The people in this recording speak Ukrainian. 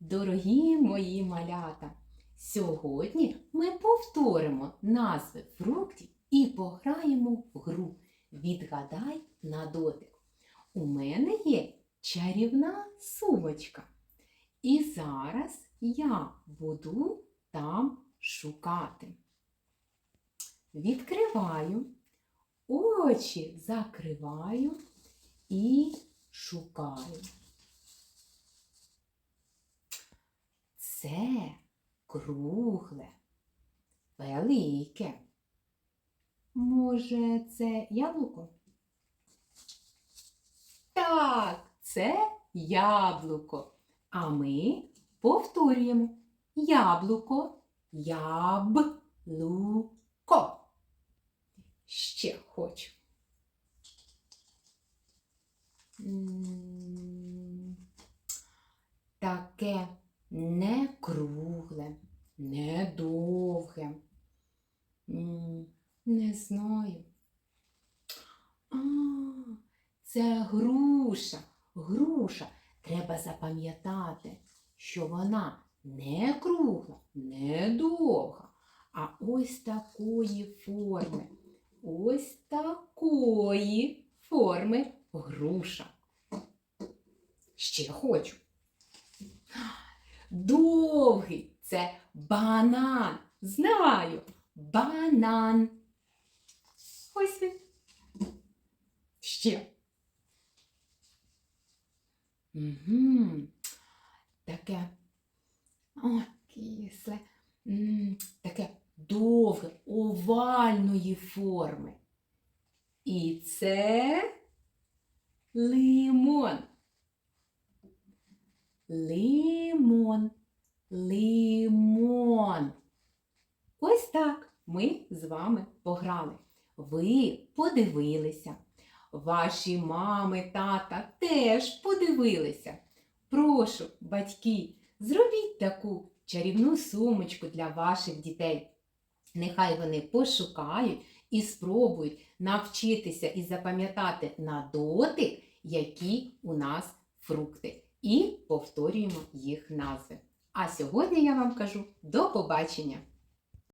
Дорогі мої малята! Сьогодні ми повторимо назви фруктів і пограємо в гру. Відгадай на дотик. У мене є чарівна сумочка. І зараз я буду там шукати. Відкриваю, очі закриваю і шукаю. Це кругле, велике. Може, це яблуко? Так, це яблуко. А ми повторюємо яблуко, яблуко. Ще хочу. Таке кругле, не довге. Не знаю. А, це груша. Груша. Треба запам'ятати, що вона не кругла, не довга, а ось такої форми. Ось такої форми груша. Ще хочу. Довгий це банан. Знаю. Банан. Ось він. Ще. Угу. Таке. О, кисле. Таке довге, овальної форми. І це лимон. Лимон. Лимон. Ось так ми з вами пограли. Ви подивилися. Ваші мами, тата теж подивилися. Прошу, батьки, зробіть таку чарівну сумочку для ваших дітей. Нехай вони пошукають і спробують навчитися і запам'ятати на дотик, які у нас фрукти. І повторюємо їх назви. А сьогодні я вам кажу до побачення!